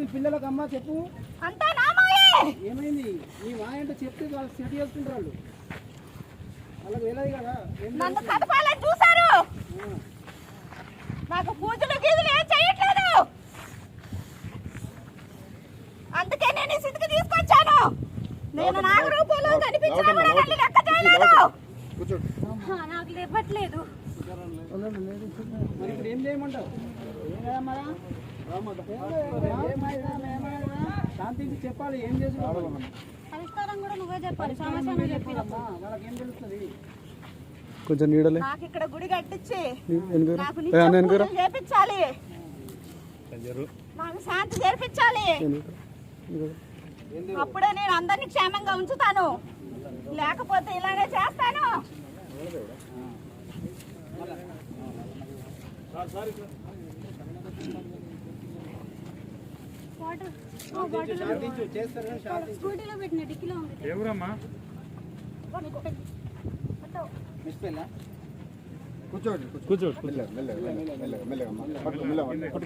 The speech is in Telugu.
చెప్తే పిల్లలకు అమ్మ చెప్పు. అంతా నా మాయే! ఏమైంది? నీ మా అంటే చెప్తే వాళ్ళు సెట్ చేసుకుంటారు వాళ్ళు. వాళ్ళకి వెళ్ళదు కదా ఏం నన్ను కదపాలని చూశారు. నాకు పూజలు గీజులు ఏం చేయట్లేదు. అందుకే నేను ఈ స్థితికి తీసుకొచ్చాను. నేను నాగరూపంలో కనిపించినా కూడా నన్ను లెక్క చేయలేదు. ఆ, నాకు లేవట్లేదు. మరి ఇప్పుడు ఏం చేయమంటావు? శాంతించి చెప్పాలి ఏం చేసుకోవాలి పరిష్కారం కూడా నువ్వే చెప్పాలి సమస్య నువ్వు చెప్పి వాళ్ళకి ఏం తెలుస్తుంది? కొంచెం నీడలే. నాకు ఇక్కడ గుడి కట్టించి. నాకు ఏ, నిత్యం చేపించాలి. నాకు శాంతి చేర్పించాలి. అప్పుడే నేను అందరినీ క్షేమంగా ఉంచుతాను. లేకపోతే ఇలాగే చేస్తాను. స్కూటీలో పెట్టిన డిక్కీలో ఉంది ఎవరమ్మా మిస్పెల్లా కూర్చోండి కూర్చోండి మెల్లగా మెల్లగా మెల్లగా మెల్లగా మెల్లగా